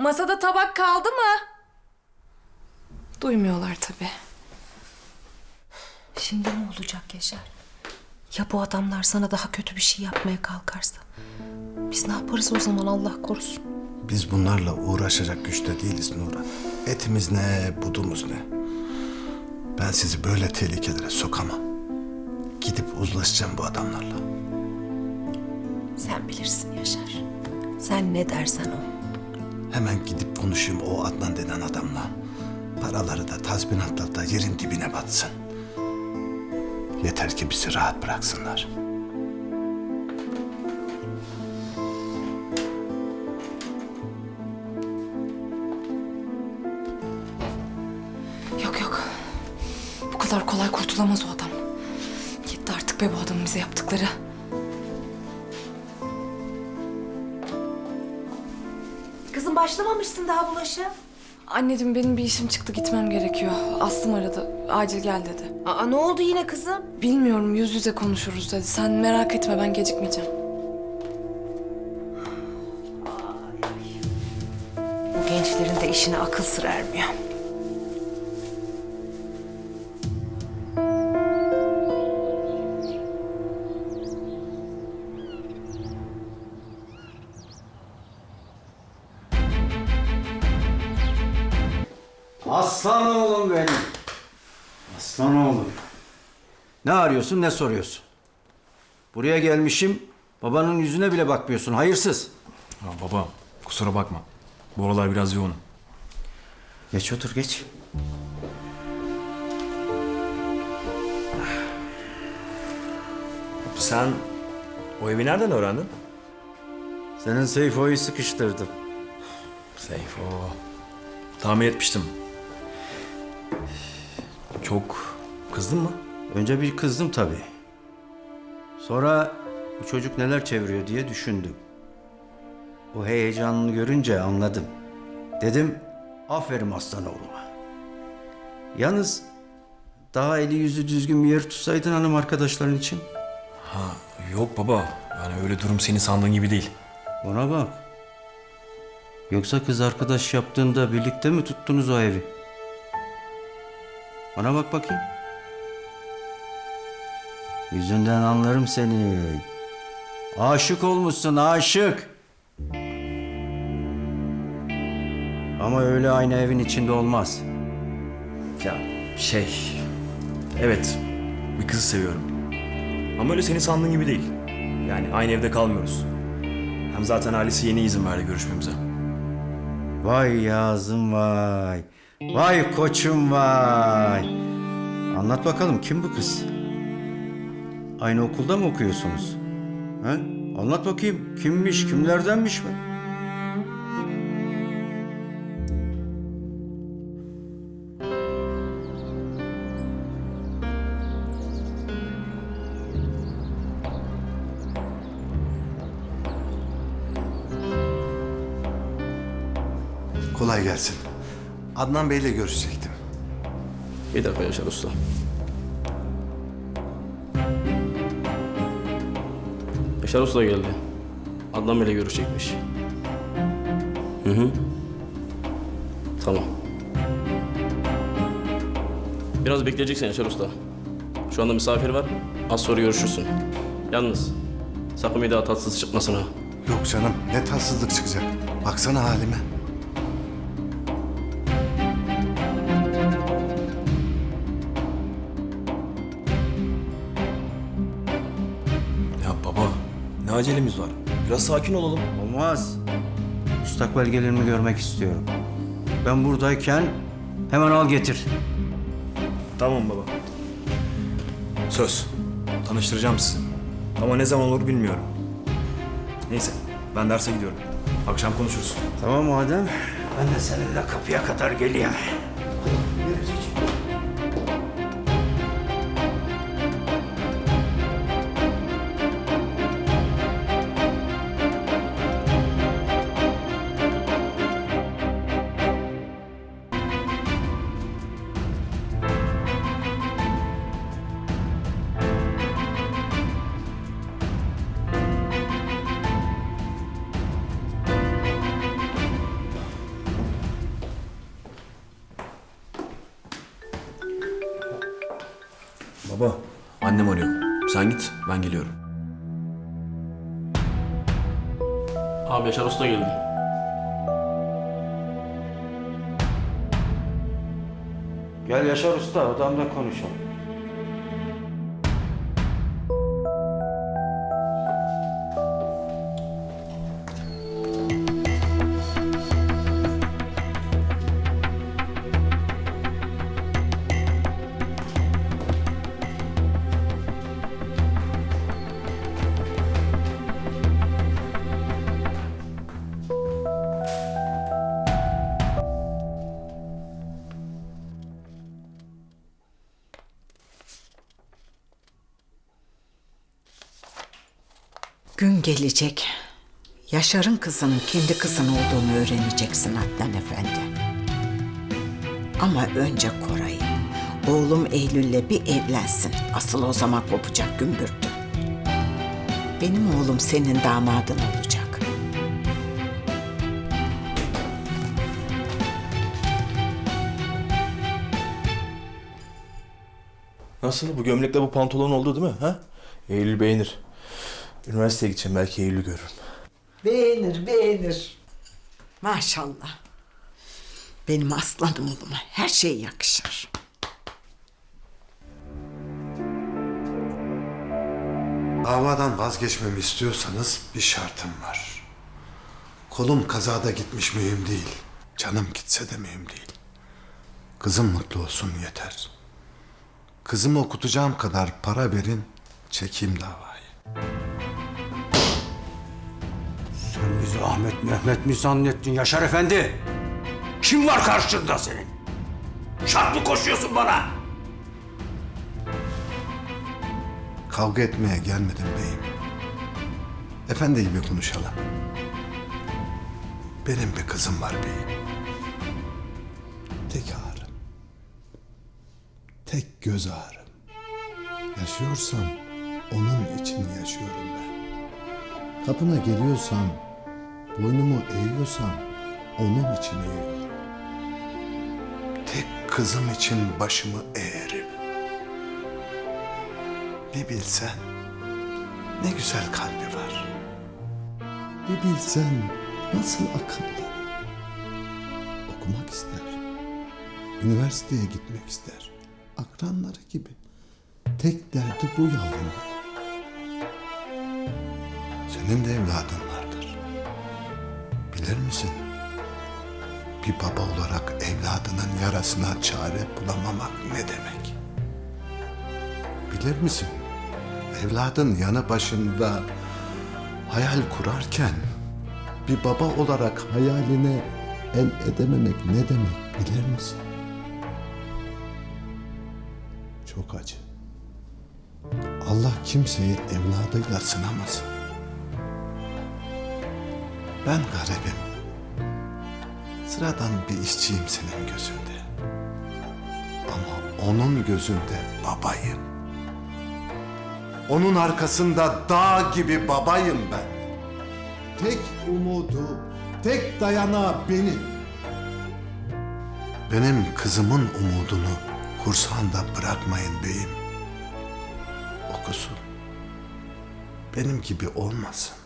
Masada tabak kaldı mı? Duymuyorlar tabii. Şimdi ne olacak Yaşar? Ya bu adamlar sana daha kötü bir şey yapmaya kalkarsa? Biz ne yaparız o zaman Allah korusun? Biz bunlarla uğraşacak güçte değiliz Nura. Etimiz ne, budumuz ne. Ben sizi böyle tehlikelere sokamam. Gidip uzlaşacağım bu adamlarla. Sen bilirsin Yaşar. Sen ne dersen o. Hemen gidip konuşayım o Adnan denen adamla. Paraları da tazminatları da yerin dibine batsın. Yeter ki bizi rahat bıraksınlar. Yok yok. Bu kadar kolay kurtulamaz o adam. Yetti artık be bu adamın bize yaptıkları. Başlamamışsın daha bulaşa. Anneciğim benim bir işim çıktı gitmem gerekiyor. Aslım aradı. Acil gel dedi. Aa ne oldu yine kızım? Bilmiyorum yüz yüze konuşuruz dedi. Sen merak etme ben gecikmeyeceğim. Bu gençlerin de işine akıl sır ermiyor. Aslan oğlum. Ne arıyorsun ne soruyorsun? Buraya gelmişim babanın yüzüne bile bakmıyorsun hayırsız. Ya baba kusura bakma. Bu aralar biraz yoğunum. Geç otur geç. Sen o evi nereden öğrendin? Senin Seyfo'yu sıkıştırdım. Seyfo. Tahmin etmiştim. Çok kızdın mı? Önce bir kızdım tabii. Sonra bu çocuk neler çeviriyor diye düşündüm. O heyecanını görünce anladım. Dedim aferin aslan oğluma. Yalnız daha eli yüzü düzgün bir yer tutsaydın hanım arkadaşların için. Ha yok baba. Yani öyle durum seni sandığın gibi değil. Ona bak. Yoksa kız arkadaş yaptığında birlikte mi tuttunuz o evi? Bana bak bakayım. Yüzünden anlarım seni. Aşık olmuşsun aşık. Ama öyle aynı evin içinde olmaz. Ya şey... Evet bir kızı seviyorum. Ama öyle seni sandığın gibi değil. Yani aynı evde kalmıyoruz. Hem zaten ailesi yeni izin verdi görüşmemize. Vay yazım vay. Vay koçum vay. Anlat bakalım kim bu kız? Aynı okulda mı okuyorsunuz? He? Anlat bakayım kimmiş kimlerdenmiş mi? Kolay gelsin. Adnan Bey'le görüşecektim. Bir dakika Yaşar Usta. Yaşar Usta geldi. Adnan Bey'le görüşecekmiş. Hı hı. Tamam. Biraz bekleyeceksin Yaşar Usta. Şu anda misafir var. Az sonra görüşürsün. Yalnız sakın bir daha tatsız çıkmasın ha. Yok canım ne tatsızlık çıkacak. Baksana halime. Ne acelemiz var? Biraz sakin olalım. Olmaz. Mustak belgelerimi görmek istiyorum. Ben buradayken hemen al getir. Tamam baba. Söz. Tanıştıracağım sizi. Ama ne zaman olur bilmiyorum. Neyse ben derse gidiyorum. Akşam konuşuruz. Tamam madem. Ben de seninle kapıya kadar geleyim. Baba, annem arıyor. Sen git, ben geliyorum. Abi Yaşar Usta geldi. Gel Yaşar Usta odamda konuşalım. Gelecek. Yaşar'ın kızının kendi kızın olduğunu öğreneceksin Adnan Efendi. Ama önce Koray'ın. Oğlum Eylül'le bir evlensin. Asıl o zaman kopacak gümbürtü. Benim oğlum senin damadın olacak. Nasıl? Bu gömlekle bu pantolon oldu değil mi? Ha? Eylül beğenir. Üniversiteye gideceğim belki Eylül'ü görürüm. Beğenir, beğenir. Maşallah. Benim aslan oğluma her şey yakışır. Davadan vazgeçmemi istiyorsanız bir şartım var. Kolum kazada gitmiş mühim değil. Canım gitse de mühim değil. Kızım mutlu olsun yeter. Kızımı okutacağım kadar para verin, çekeyim davayı. Ahmet Mehmet mi zannettin Yaşar Efendi? Kim var karşında senin? Şart mı koşuyorsun bana? Kavga etmeye gelmedim beyim. Efendi gibi konuşalım. Benim bir kızım var beyim. Tek ağrım. Tek göz ağrım. Yaşıyorsam onun için yaşıyorum ben. Kapına geliyorsam, boynumu eğiyorsam onun için eğiyorum. Tek kızım için başımı eğerim. Bir bilsen ne güzel kalbi var. Bir bilsen nasıl akıllı. Okumak ister. Üniversiteye gitmek ister. Akranları gibi. Tek derdi bu yavrum. Senin de evladın. Bilir misin? Bir baba olarak evladının yarasına çare bulamamak ne demek? Bilir misin? Evladın yanı başında hayal kurarken bir baba olarak hayaline el edememek ne demek bilir misin? Çok acı. Allah kimseyi evladıyla sınamasın. Ben garibim. Sıradan bir işçiyim senin gözünde. Ama onun gözünde babayım. Onun arkasında dağ gibi babayım ben. Tek umudu, tek dayanağı benim. Benim kızımın umudunu kursağında bırakmayın beyim. Okusun. Benim gibi olmasın.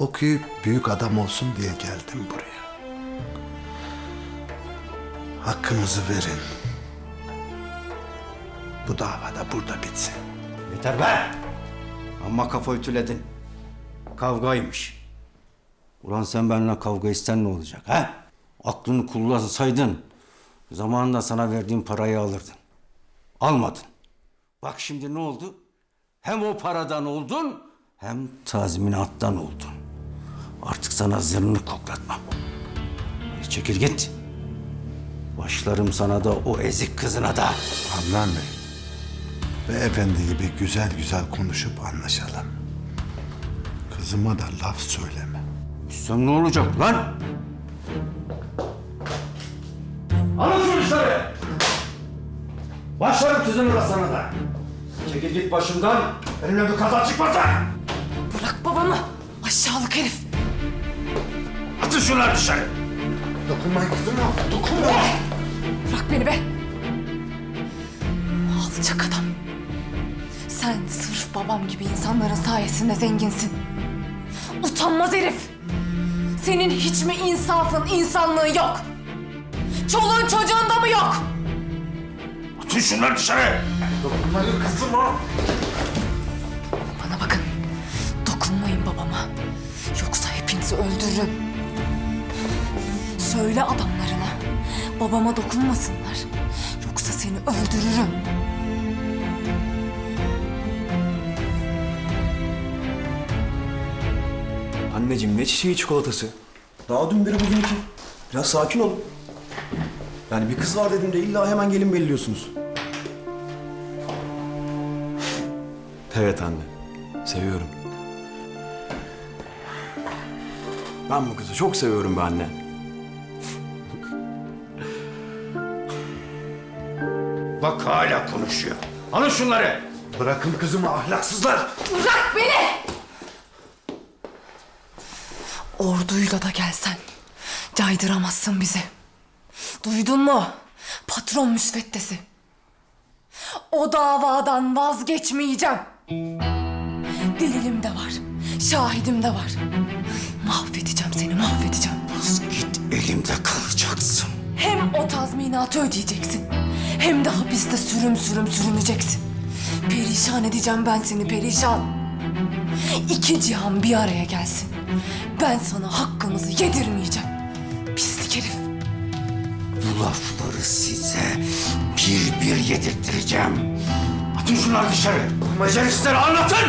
Okuyup büyük adam olsun diye geldim buraya. Hakkımızı verin. Bu davada burada bitsin. Yeter be! Amma kafa ütüledin. Kavgaymış. Ulan sen benimle kavga isten ne olacak ha? Aklını kullansaydın zamanında sana verdiğim parayı alırdın. Almadın. Bak şimdi ne oldu? Hem o paradan oldun hem tazminattan oldun. Artık sana zırnını koklatmam. E, Çekil git. Başlarım sana da o ezik kızına da. Adnan Bey. Ve efendi gibi güzel güzel konuşup anlaşalım. Kızıma da laf söyleme. Sen ne olacak lan? Alın şunu dışarı! Başlarım kızını da sana da. Çekil git başımdan. Benimle bir kaza çıkmasın. Bırak babamı. Aşağılık herif. Atın şunları dışarı. Dokunmayın kızıma. Dokunma. Bırak beni be. Alçak adam. Sen sırf babam gibi insanların sayesinde zenginsin. Utanmaz herif. Senin hiç mi insafın, insanlığın yok? Çoluğun çocuğun da mı yok? Atın şunları dışarı! Bana bakın. Dokunmayın babama. Yoksa hepinizi öldürürüm. Söyle adamlarına. Babama dokunmasınlar. Yoksa seni öldürürüm. Anneciğim ne çiçeği çikolatası? Daha dün biri bugün iki. Biraz sakin ol. Yani bir kız var dedim de illa hemen gelin belliyorsunuz. Evet anne. Seviyorum. Ben bu kızı çok seviyorum be anne. Hala konuşuyor. Alın şunları! Bırakın kızımı ahlaksızlar. Bırak beni! Orduyla da gelsen caydıramazsın bizi. Duydun mu? Patron müsveddesi. O davadan vazgeçmeyeceğim. Delilim de var. Şahidim de var. Mahvedeceğim seni, mahvedeceğim. Git elimde kalacaksın. Hem o tazminatı ödeyeceksin. Hem de hapiste sürüm sürüm sürüneceksin. Perişan edeceğim ben seni perişan. İki cihan bir araya gelsin. Ben sana hakkınızı yedirmeyeceğim. Pislik herif. Bu lafları size bir bir yedirttireceğim. Atın şunları dışarı. Beceriksizleri anlatın!